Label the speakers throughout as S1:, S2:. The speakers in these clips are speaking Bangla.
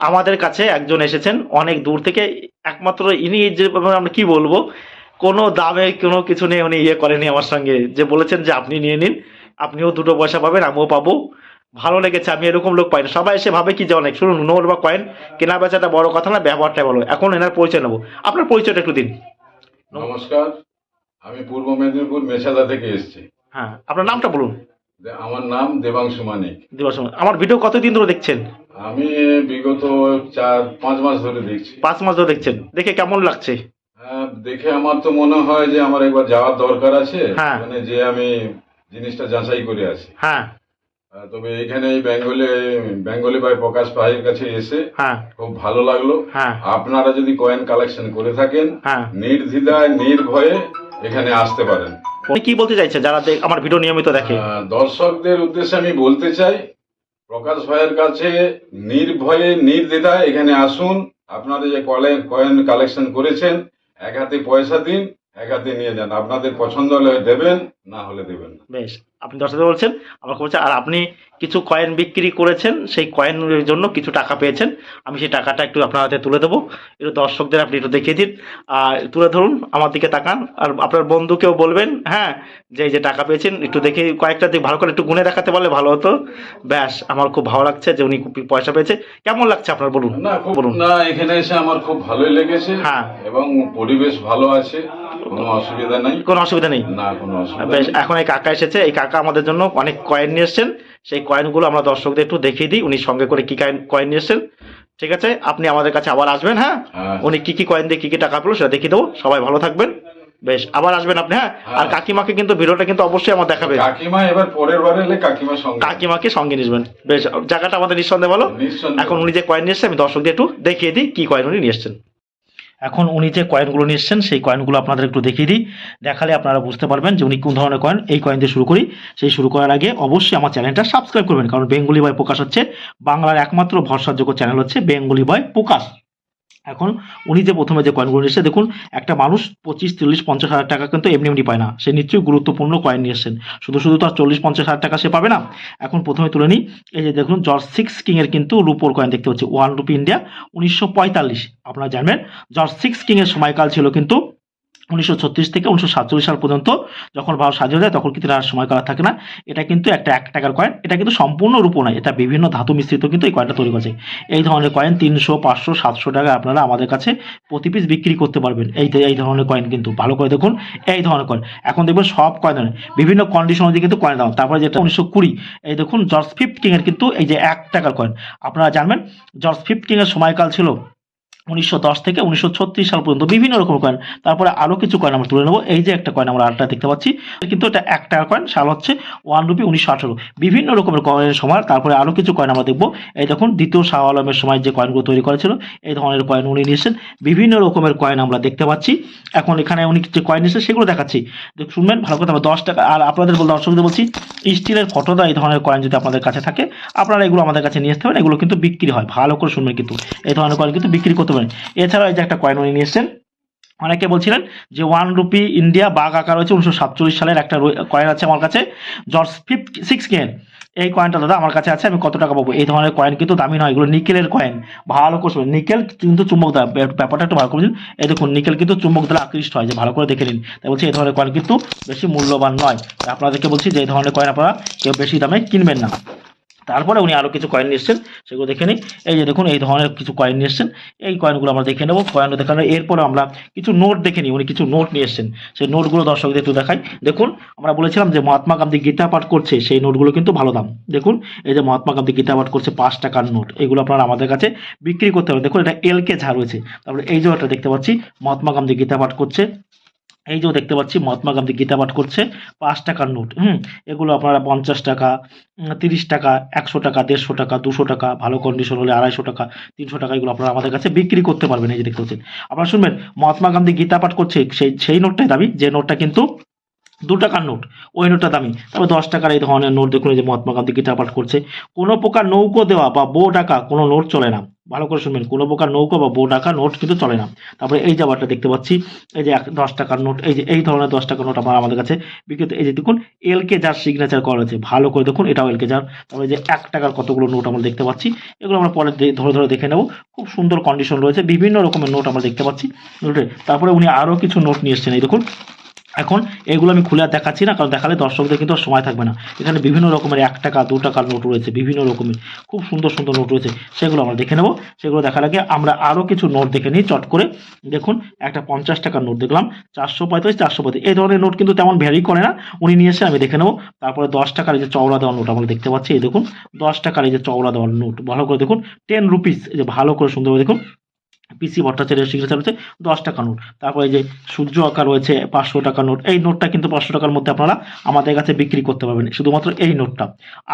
S1: আমাদের কাছে একজন এসেছেন অনেক দূর থেকে একমাত্র ইনি যে আমরা কি বলব কোনো দামে কোনো কিছু নিয়ে উনি ইয়ে করেনি আমার সঙ্গে যে বলেছেন যে আপনি নিয়ে নিন আপনিও দুটো পয়সা পাবেন আমিও পাবো। ভালো লেগেছে আমি এরকম লোক পাই না। সবাই এসে ভাবে কি যে অনেক শুনুন নোট বা কয়েন কেনা বেচাটা বড় কথা না ব্যবহারটা ভালো এখন এনার পরিচয় নেব। আপনার পরিচয়টা একটু দিন।
S2: নমস্কার আমি পূর্ব মেদিনীপুর মেছাদা থেকে এসেছি।
S1: হ্যাঁ আপনার নামটা বলুন।
S2: আমার নাম দেবাংশু মানিক।
S1: দিবস আমার ভিডিও কতদিন ধরে দেখছেন?
S2: আমি বিগত চার পাঁচ মাস ধরে দেখছি।
S1: পাঁচ মাস ধরে দেখছেন? দেখে কেমন লাগছে?
S2: হ্যাঁ, দেখে আমার তো মনে হয় যে আমার একবার যাওয়ার দরকার আছে।
S1: হ্যাঁ।
S2: মানে যে আমি জিনিসটা যাচাই করে আছি।
S1: হ্যাঁ।
S2: আহ, তবে এখানে এই বেঙ্গলে বেঙ্গলি ভাই প্রকাশ ভাইয়ের কাছে এসে
S1: হ্যাঁ।
S2: খুব ভালো লাগল।
S1: হ্যাঁ।
S2: আপনারা যদি কয়েন কালেকশন করে থাকেন
S1: হ্যাঁ।
S2: নির্দ্বিধায় নির্ভয়ে এখানে আসতে পারেন।
S1: কি বলতে চাইছে যারা আমার ভিডিও নিয়মিত দেখে।
S2: আহ, দর্শকদের উদ্দেশ্যে আমি বলতে চাই প্রকাশ ভাইয়ের কাছে নির্ভয়ে, নির্দ্বিধায় এখানে আসুন। আপনারা যে কয়েন কালেকশন করেছেন, এক হাতে পয়সা দিন, এক হাতে নিয়ে যান। আপনাদের পছন্দ হলে দেবেন, না হলে দেবেন না।
S1: বেশ, আপনি দর্শকদের বলছেন, আমার বলছে আর আপনি কিছু কয়েন বিক্রি করেছেন সেই কয়েনের জন্য কিছু টাকা পেয়েছেন। আমি সেই টাকাটা একটু আপনার হাতে তুলে দেবো। একটু দর্শকদের আপনি একটু দেখিয়ে দিন। আর তুলে ধরুন আমার দিকে তাকান। আর আপনার বন্ধুকেও বলবেন হ্যাঁ যে যে টাকা পেয়েছেন একটু দেখে কয়েকটা দিক ভালো করে একটু গুনে দেখাতে পারলে ভালো হতো। ব্যাস আমার খুব ভালো লাগছে যে উনি পয়সা পেয়েছে। কেমন লাগছে আপনার বলুন বলুন।
S2: না এখানে এসে আমার খুব ভালোই লেগেছে।
S1: হ্যাঁ।
S2: এবং পরিবেশ ভালো আছে কোনো অসুবিধা নাই।
S1: কোনো অসুবিধা নেই?
S2: না কোনো অসুবিধা
S1: বেশ এখন এই কাকা এসেছে। এই কাকা আমাদের জন্য অনেক কয়েন নিয়ে এসছেন। সেই কয়েনগুলো আমরা দর্শকদের একটু দেখিয়ে দিই উনি সঙ্গে করে কি কয়েন কয়েন নিয়ে এসছেন ঠিক আছে? আপনি আমাদের কাছে আবার আসবেন হ্যাঁ?
S2: হ্যাঁ।
S1: উনি কি কি কয়েন দিয়ে কি কি টাকা পেল সেটা দেখিয়ে দেবো। সবাই ভালো থাকবেন। বেশ আবার আসবেন আপনি হ্যাঁ? আর
S2: হ্যাঁ।
S1: কাকিমাকে কিন্তু ভিডিওটা কিন্তু অবশ্যই আমার দেখাবেন।
S2: কাকিমা এবার পরের বার এলে কাকিমার সঙ্গে।
S1: কাকিমাকে সঙ্গে নিসবেন বেশ জায়গাটা আমাদের নিঃসন্দেহে
S2: ভালো।
S1: এখন উনি যে কয়েন নিয়ে এসছে আমি দর্শকদের একটু দেখিয়ে দিই কি কয়েন উনি নিয়ে এসছেন। এখন উনি যে কয়েনগুলো নিয়ে এসছেন, সেই কয়েনগুলো আপনাদের একটু দেখিয়ে দিই। দেখালে আপনারা বুঝতে পারবেন যে উনি কোন ধরনের কয়েন এই কয়েন দিয়ে শুরু করি। সেই শুরু করার আগে অবশ্যই আমার চ্যানেলটা সাবস্ক্রাইব করবেন, কারণ বেঙ্গলি বয় প্রকাশ হচ্ছে, বাংলার একমাত্র ভরসাযোগ্য চ্যানেল হচ্ছে বেঙ্গলি বয় প্রকাশ। এখন উনি যে প্রথমে যে কয়েনগুলো নিয়েছে, দেখুন, একটা মানুষ পঁচিশ চল্লিশ পঞ্চাশ হাজার টাকা কিন্তু এমনি এমনি পায় না। সে নিশ্চয়ই গুরুত্বপূর্ণ কয়েন নিয়ে এসছেন। শুধু শুধু তো আর চল্লিশ, পঞ্চাশ হাজার টাকা সে পাবে না। এখন প্রথমে তুলে নিই, এই যে দেখুন জর্জ সিক্স কিংয়ের কিন্তু রুপোর কয়েন দেখতে পাচ্ছি ওয়ান রুপি ইন্ডিয়া উনিশশো পঁয়তাল্লিশ। আপনারা জানবেন জর্জ সিক্স কিংয়ের সময়কাল ছিল কিন্তু উনিশশো ছত্রিশ থেকে উনিশশো সাতচল্লিশ সাল পর্যন্ত যখন ভারত স্বাধীন যায়, তখন কিন্তু আর থাকে না। এটা কিন্তু একটা এক টাকার কয়েন এটা কিন্তু সম্পূর্ণ রূপ নয়। এটা বিভিন্ন ধাতু মিশ্রিত কিন্তু এই কয়েনটা তৈরি করেছে। এই ধরনের কয়েন তিনশো, পাঁচশো, সাতশো টাকা আপনারা আমাদের কাছে প্রতি পিস বিক্রি করতে পারবেন। এই এই ধরনের কয়েন কিন্তু। ভালো করে দেখুন। এই ধরনের কয়েন এখন দেখবেন সব কয়েন বিভিন্ন কন্ডিশন অনুযায়ী কিন্তু কয়েন দাম তারপরে যেটা উনিশশো কুড়ি, এই দেখুন জর্জ ফিফট কিং এর কিন্তু এই যে এক টাকার কয়েন আপনারা জানবেন জর্জ ফিফট কিং এর সময়কাল ছিল উনিশশো দশ থেকে উনিশশো ছত্রিশ সাল পর্যন্ত বিভিন্ন রকম কয়েন তারপরে আরও কিছু কয়েন আমরা তুলে নেব। এই যে একটা কয়েন আমরা আরেকটা দেখতে পাচ্ছি, কিন্তু এটা এক টাকার কয়েন সাল হচ্ছে ওয়ান রুপি উনিশশো আঠারো। বিভিন্ন রকমের কয়েনের সময়, তারপরে আরও কিছু কয়েন আমরা দেখব। এই দেখুন, দ্বিতীয় শাহ আলমের সময় যে কয়েনগুলো তৈরি করেছিল এই ধরনের কয়েন উনি নিয়েছেন বিভিন্ন রকমের কয়েন আমরা দেখতে পাচ্ছি। এখন এখানে উনি যে কয়েন নিয়েছেন সেগুলো দেখাচ্ছি। দেখ, শুনবেন, ভালো কথা দশ টাকা, আর আপনাদের দর্শকদের বলছি, স্টিলের ফটোদা এই ধরনের কয়েন যদি আপনাদের কাছে থাকে, আপনারা এগুলো আমাদের কাছে নিয়ে আসতে পারেন। এগুলো কিন্তু বিক্রি হয়, ভালো করে শুনবেন কিন্তু। এই ধরনের কয়েন কিন্তু বিক্রি করতে পারেন। এছাড়াও এই যে একটা কয়েন উনি নিয়েছেন অনেকে বলছিলেন যে ওয়ান রুপি ইন্ডিয়া বাঘ আকার রয়েছে উনিশশো সাতচল্লিশ সালের একটা কয়েন আছে আমার কাছে জর্জ ফিফট সিক্স কেন এই কয়েনটা দাদা আমার কাছে আছে, আমি কত টাকা পাবো? এই ধরনের কয়েন কিন্তু দামি নয়, এগুলো নিকেলের কয়েন ভালো করে নিকেল কিন্তু চুম্বক দ্বারা ব্যাপারটা একটু ভালো করে বুঝুন। এই দেখুন নিকেল কিন্তু চুম্বক দ্বারা আকৃষ্ট হয়, যে ভালো করে দেখে নিন। তাই বলছি এই ধরনের কয়েন কিন্তু বেশি মূল্যবান নয়। আপনাদেরকে বলছি যে এই ধরনের কয়েন আপনারা কেউ বেশি দামে কিনবেন না। তারপরে উনি আরও কিছু কয়েন নিয়ে এসছেন, সেগুলো দেখে নিই। এই যে দেখুন, এই ধরনের কিছু কয়েন নিয়ে এসছেন। এই কয়েনগুলো আমরা দেখে নেব। কয়েন দেখানো এরপরে আমরা কিছু নোট দেখে নিই। উনি কিছু নোট নিয়ে এসছেন। সেই নোটগুলো দর্শকদের একটু দেখাই। দেখুন, আমরা বলেছিলাম যে মহাত্মা গান্ধী গীতা পাঠ করছে, সেই নোটগুলো কিন্তু ভালো দাম। দেখুন, এই যে মহাত্মা গান্ধী গীতা পাঠ করছে পাঁচ টাকার নোট এগুলো আপনারা আমাদের কাছে বিক্রি করতে পারেন। দেখুন, এটা এলকে ঝাড় রয়েছে তারপরে এই যে একটা দেখতে পাচ্ছি, মহাত্মা গান্ধী গীতা পাঠ করছে। এই যে দেখতে পাচ্ছি, মহাত্মা গান্ধী গীতা পাঠ করছে, পাঁচ টাকার নোট, হুম, এগুলো আপনারা পঞ্চাশ টাকা তিরিশ টাকা, একশো টাকা, দেড়শো টাকা, দুশো টাকা, ভালো কন্ডিশন হলে আড়াইশো টাকা, তিনশো টাকা এগুলো আপনারা আমাদের কাছে বিক্রি করতে পারবেন, এই যে দেখতে পাচ্ছেন। আপনারা শুনবেন, মহাত্মা গান্ধী গীতা পাঠ করছে, সেই সেই নোটটাই দামি, যে নোটটা কিন্তু দু টাকার নোট, ওই নোটটা দামি। তবে দশ টাকার এই ধরনের নোট দেখুন যে মহাত্মা গান্ধী গীতা পাঠ করছে। কোনো প্রকার নৌকো দেওয়া বা বো টাকা কোনো নোট চলে না। ভালো করে শুনবেন। কোনো প্রকার নৌকা বা বো টাকা নোট কিন্তু চলে না। তারপরে এই জামাটা দেখতে পাচ্ছি, এই যে দশ টাকার নোট, এই যে এই ধরনের দশ টাকার নোট আমার আমাদের কাছে বিক্রিত, এই যে দেখুন এলকে যার সিগনেচার করা আছে ভালো করে দেখুন, এটাও এলকে যার। তারপরে যে এক টাকার কতগুলো নোট আমরা দেখতে পাচ্ছি, এগুলো আমরা পরে ধরে ধরে দেখে নেব। খুব সুন্দর কন্ডিশন রয়েছে, বিভিন্ন রকমের নোট আমরা দেখতে পাচ্ছি। তারপরে উনি আরও কিছু নোট নিয়ে এসছেন, এই দেখুন। এখন এগুলো আমি খুলে দেখাচ্ছি না, কারণ দেখালে দর্শকদের কিন্তু সময় থাকবে না। এখানে বিভিন্ন রকমের এক টাকা, দু টাকার নোট রয়েছে, বিভিন্ন রকমের, খুব সুন্দর সুন্দর নোট রয়েছে, সেগুলো আমরা দেখে নেব। সেগুলো দেখার আগে আমরা আরও কিছু নোট দেখে নিই, চট করে। দেখুন, একটা পঞ্চাশ টাকার নোট দেখলাম, চারশো পঁয়তাল্লিশ চারশো পঁয়তাল্লিশ। এই ধরনের নোট কিন্তু তেমন ভ্যারি করে না, উনি নিয়ে এসে আমি দেখে নেব। তারপরে দশ টাকার এই যে চওড়া দেওয়ার নোট আমরা দেখতে পাচ্ছি, এই দেখুন, দশ টাকার এই যে চওড়া দেওয়ার নোট, ভালো করে দেখুন টেন রুপিস এই যে ভালো করে সুন্দরভাবে দেখুন পিসি ভট্টাচার্যের সিগনেচার রয়েছে দশ টাকা নোট। তারপরে যে সূর্য আঁকা রয়েছে পাঁচশো টাকা নোট, এই নোটটা কিন্তু পাঁচশো টাকার মধ্যে আপনারা আমাদের কাছে বিক্রি করতে পারবেন। শুধুমাত্র এই নোটটা,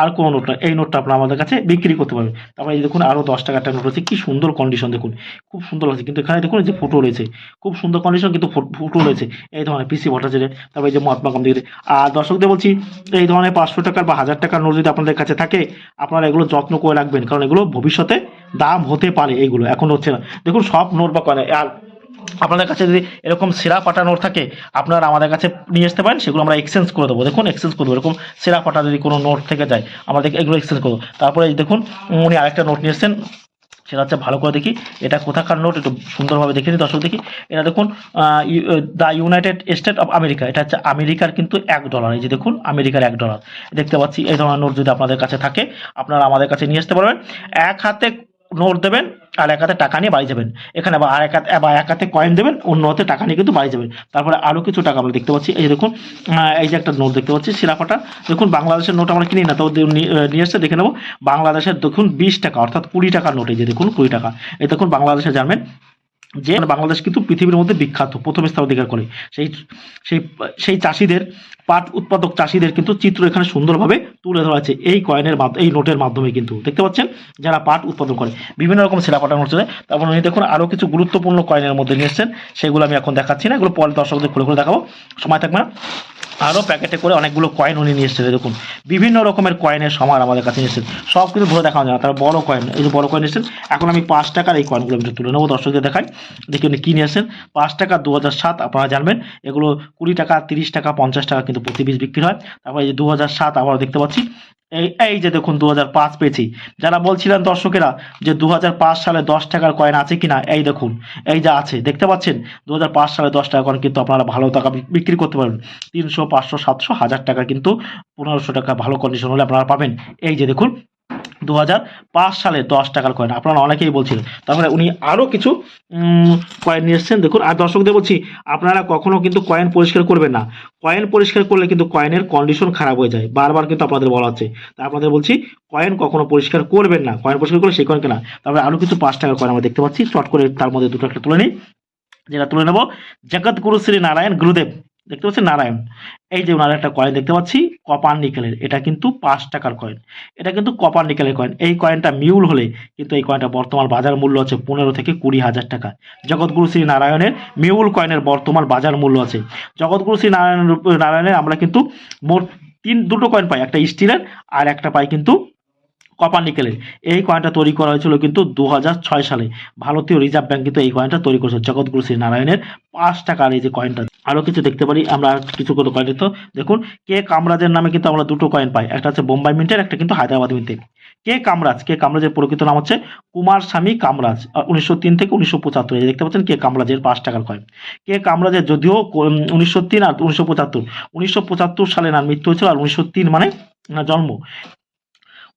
S1: আর কোনো নোট না এই নোটটা আপনারা আমাদের কাছে বিক্রি করতে পারবেন। তারপরে দেখুন আরও দশ টাকার নোট রয়েছে, কি সুন্দর কন্ডিশন দেখুন, খুব সুন্দর লাগছে কিন্তু এখানে দেখুন যে ফুটো রয়েছে, খুব সুন্দর কন্ডিশন কিন্তু ফুটো রয়েছে। এই ধরনের পিসি ভট্টাচার্যের, তারপরে যে মহাত্মা গান্ধীর আর দর্শকদের বলছি, এই ধরনের পাঁচশো টাকার বা হাজার টাকার নোট যদি আপনাদের কাছে থাকে, আপনারা এগুলো যত্ন করে রাখবেন। কারণ এগুলো ভবিষ্যতে দাম হতে পারে এইগুলো এখন হচ্ছে না। দেখুন সব নোট বা কয়েন, আর আপনাদের কাছে যদি এরকম সেরা পাটা নোট থাকে, আপনারা আমাদের কাছে নিয়ে আসতে পারেন, সেগুলো আমরা এক্সচেঞ্জ করে দেবো। দেখুন এক্সচেঞ্জ করে দেবো। এরকম সেরা পাটা যদি কোনো নোট থেকে যায়, আমাদের এগুলো এক্সচেঞ্জ করব। তারপরে দেখুন, উনি আরেকটা নোট নিয়ে এসেছেন, সেটা হচ্ছে ভালো করে দেখি, এটা কোথাকার নোট, একটু সুন্দরভাবে দেখে নিই, দর্শক দেখি। এটা দেখুন the united state of America, এটা হচ্ছে আমেরিকার কিন্তু এক ডলার। এই যে দেখুন, আমেরিকার এক ডলার। দেখতে পাচ্ছি, এই ধরনের নোট যদি আপনাদের কাছে থাকে, আপনারা আমাদের কাছে নিয়ে আসতে পারবেন। এক হাতে নোট দেবেন, আর এক হাতে টাকা নিয়ে বাড়ি যাবেন। এখানে আবার এক হাতে বা এক হাতে কয়েন দেবেন, অন্য হাতে টাকা নিয়ে কিন্তু বাড়ি যাবেন। তারপরে আরও কিছু টাকা আমরা দেখতে পাচ্ছি। এই দেখুন এই যে একটা নোট দেখতে পাচ্ছি সিরাপাটা দেখুন, বাংলাদেশের নোট আমরা কিনি না, তো নিয়ে এসে দেখে নেব। বাংলাদেশের দেখুন বিশ টাকা, অর্থাৎ কুড়ি টাকার নোট, এই যে দেখুন, কুড়ি টাকা। এই দেখুন, বাংলাদেশে জানবেন যে, বাংলাদেশ কিন্তু পৃথিবীর মধ্যে বিখ্যাত, প্রথম স্থান অধিকার করে সেই সেই সেই চাষিদের পাট উৎপাদক চাষিদের কিন্তু চিত্র এখানে সুন্দরভাবে তুলে ধরা আছে এই কয়েনের মাধ্যমে এই নোটের মাধ্যমে কিন্তু। দেখতে পাচ্ছেন? যারা পাট উৎপাদন করে, বিভিন্ন রকম শিলাপাটা নোট চলে তারপর উনি দেখুন আরও কিছু গুরুত্বপূর্ণ কয়েনের মধ্যে নিয়ে এসেছেন। সেগুলো আমি এখন দেখাচ্ছি না, এগুলো পরে দর্শকদের খুলে খুলে দেখাবো। সময় থাকবে না আরও প্যাকেটে করে অনেকগুলো কয়েন উনি নিয়ে এসেছেন, দেখুন। বিভিন্ন রকমের কয়েনের সমার আমাদের কাছে এসেছেন। সব কিছু ধরে দেখা যায় না, তারা বড় কয়েন এই যে বড় কয়েন এসেছেন। এখন আমি পাঁচ টাকার এই কয়েনগুলো আমি তুলে নেব দর্শকদের দেখাই। দেখি উনি কী নিয়ে এসেছেন। পাঁচ টাকা দু হাজার সাত, আপনারা জানবেন। এগুলো কুড়ি টাকা, তিরিশ টাকা, পঞ্চাশ টাকা কিন্তু প্রতি পিস বিক্রি হয়। তারপরে এই যে দু হাজার সাত আবার দেখতে পাচ্ছি। এই এই যে দেখুন দু হাজার পাঁচ পেয়েছি। যারা বলছিলেন দর্শকেরা যে দু হাজার পাঁচ সালে দশ টাকার কয়েন আছে কিনা, এই দেখুন, এই যে আছে। দেখতে পাচ্ছেন? দু হাজার পাঁচ সালে দশ টাকা কয়েন কিন্তু আপনারা ভালো টাকা বিক্রি করতে পারবেন। তিনশো, পাঁচশো, সাতশো, হাজার টাকা কিন্তু পনেরোশো টাকা ভালো কন্ডিশন হলে আপনারা পাবেন। এই যে দেখুন দু হাজার পাঁচ সালে দশ টাকার কয়েন আপনারা অনেকেই বলছিলেন। তারপরে উনি আরও কিছু কয়েন নিয়ে এসছেন। দেখুন, আর দর্শকদের বলছি, আপনারা কখনও কিন্তু কয়েন পরিষ্কার করবেন না। কয়েন পরিষ্কার করলে কিন্তু কয়েনের কন্ডিশন খারাপ হয়ে যায়। বারবার কিন্তু আপনাদের বলা হচ্ছে। তা আপনাদের বলছি কয়েন কখনো পরিষ্কার করবেন না। কয়েন পরিষ্কার করলে সেই কয়েন কেনা। তারপরে আরও কিছু পাঁচ টাকার কয়েন আমরা দেখতে পাচ্ছি। চট করে তার মধ্যে দুটো একটা তুলে নিই। যেটা তুলে নেব। জগৎ গুরু শ্রী নারায়ণ গুরুদেব। দেখতে পাচ্ছি নারায়ণ। এই যে ওনার একটা কয়েন দেখতে পাচ্ছি কপার নিকেলের এটা কিন্তু পাঁচ টাকার কয়েন এটা কিন্তু কপার নিকেলের কয়েন এই কয়েনটা মিউল হলে কিন্তু এই কয়েনটা বর্তমান বাজার মূল্য আছে পনেরো থেকে কুড়ি হাজার টাকা। জগৎগুরু শ্রী নারায়ণের মিউল কয়েনের বর্তমান বাজার মূল্য আছে। জগৎগুরু শ্রী নারায়ণ, নারায়ণের আমরা কিন্তু মোট তিন, দুটো কয়েন পাই। একটা স্টিলের আর একটা পাই কিন্তু কপার নিকেলের এই কয়েনটা তৈরি করা হয়েছিল কিন্তু দু সালে। ভারতীয় রিজার্ভ ব্যাংক কিন্তু এই কয়েনটা তৈরি করেছে। জগৎগুরু শ্রী নারায়ণের পাঁচ টাকার এই যে কয়েনটা আরও কিছু দেখতে পারি, আমরা কিছু কোনো কয়েন তো দেখুন, কে কামরাজের নামে কিন্তু আমরা দুটো কয়েন পাই। একটা হচ্ছে বোম্বাই মিন্টের, একটা কিন্তু হায়দ্রাবাদ মিন্টের। কে কামরাজ? কে কামরাজের প্রকৃত নাম হচ্ছে কুমার স্বামী কামরাজ উনিশশো তিন থেকে উনিশশো পঁচাত্তর। দেখতে পাচ্ছেন, কে কামরাজের পাঁচ টাকার কয়েন কে কামরাজের যদিও উনিশশো তিন আর উনিশশো পঁচাত্তর। উনিশশো পঁচাত্তর সালে নার মৃত্যু হয়েছিল আর উনিশশো তিন মানে জন্ম।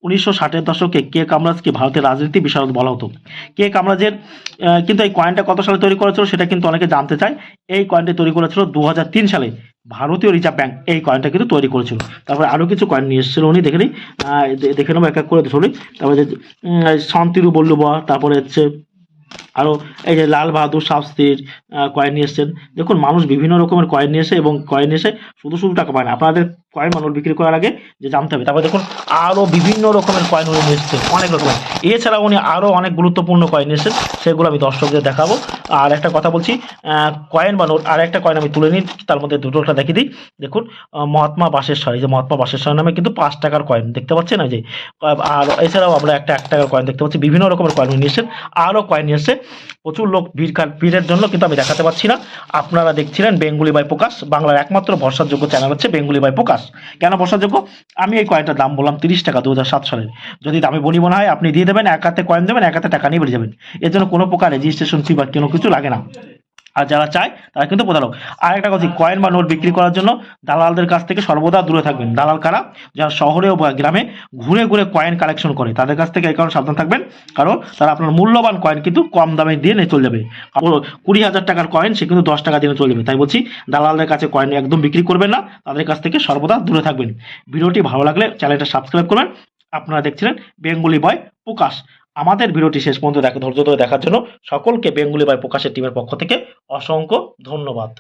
S1: উনিশশো ষাটের দশকে কে কামরাজকে ভারতের রাজনীতি বিশারদ বলা হতো। কে কামরাজের কিন্তু এই কয়েনটা কত সালে তৈরি করেছিল সেটা কিন্তু অনেকে জানতে চায়। এই কয়েনটি তৈরি করেছিল দু হাজার তিন সালে। ভারতীয় রিজার্ভ ব্যাঙ্ক এই কয়েনটা কিন্তু তৈরি করেছিল। তারপরে আরও কিছু কয়েন নিয়ে এসেছিল উনি, দেখে নিই দেখে নেব এক এক করে শুনি তারপরে শান্তিরু বল্লুবা তারপরে হচ্ছে আরও এই যে লাল বাহাদুর শাস্ত্রীর কয়েন নিয়ে এসছেন। দেখুন, মানুষ বিভিন্ন রকমের কয়েন নিয়ে এসে এবং কয়েন এসে শুধু শুধু টাকা পায় না। আপনাদের কয়েন মানুষ বিক্রি করার আগে যে জানতে হবে। তারপর দেখুন আরও বিভিন্ন রকমের কয়েন উনি নিয়ে এসছেন। অনেক রকমের। এছাড়াও উনি আরও অনেক গুরুত্বপূর্ণ কয়েন এসেছেন। সেগুলো আমি দর্শকদের দেখাবো। আর একটা কথা বলছি কয়েন বা নোট, আর একটা কয়েন আমি তুলে নিই, তার মধ্যে দুটোটা দেখিয়ে দিই। দেখুন মহাত্মা বাসেশ্বর, এই যে মহাত্মা বাসেশ্বর নামে কিন্তু পাঁচ টাকার কয়েন দেখতে পাচ্ছেন, এই যে আর এছাড়াও আমরা একটা এক টাকার কয়েন দেখতে পাচ্ছি, বিভিন্ন রকমের কয়েন উনি নিয়ে এসেছেন আরও কয়েন নিয়ে এসছে প্রচুর লোক ভিড় ভিড়ের জন্য কিন্তু আমি দেখাতে পারছি না। আপনারা দেখছিলেন বেঙ্গুলি বাই প্রকাশ, বাংলার একমাত্র ভরসাযোগ্য চ্যানেল হচ্ছে বেঙ্গুলি বাই প্রকাশ। কেন ভরসাযোগ্য? আমি এই কয়েনটার দাম বললাম তিরিশ টাকা দু হাজার সাত সালের। যদি দামে বলি মনে হয়, আপনি দিয়ে দেবেন, এক হাতে কয়েন দেবেন, এক হাতে টাকা নিয়ে বেড়ে যাবেন। এর জন্য কোনো প্রকার রেজিস্ট্রেশন ফি বা কোনো কিছু লাগে না। আর যারা চায়, তারা কিন্তু প্রতারক। আর একটা কথা, কয়েন বা নোট বিক্রি করার জন্য দালালদের কাছ থেকে সর্বদা দূরে থাকবেন। দালাল কারা? যারা শহরে বা গ্রামে ঘুরে ঘুরে কয়েন কালেকশন করে, তাদের কাছ থেকে এই কারণে সাবধান থাকবেন। কারণ তারা আপনার মূল্যবান কয়েন কিন্তু কম দামে দিয়ে নিয়ে চলে যাবে। কুড়ি হাজার টাকার কয়েন, সে কিন্তু দশ টাকা দিয়ে চলে যাবে। তাই বলছি, দালালদের কাছে কয়েন একদম বিক্রি করবেন না, তাদের কাছ থেকে সর্বদা দূরে থাকবেন। ভিডিওটি ভালো লাগলে চ্যানেলটা সাবস্ক্রাইব করবেন। আপনারা দেখছিলেন বেঙ্গলি বয় প্রকাশ। আমাদের ভিডিওটি শেষ পর্যন্ত দেখা ধৈর্য ধরে দেখার জন্য সকলকে বেঙ্গুলি বাই প্রকাশের টিমের পক্ষ থেকে অসংখ্য ধন্যবাদ।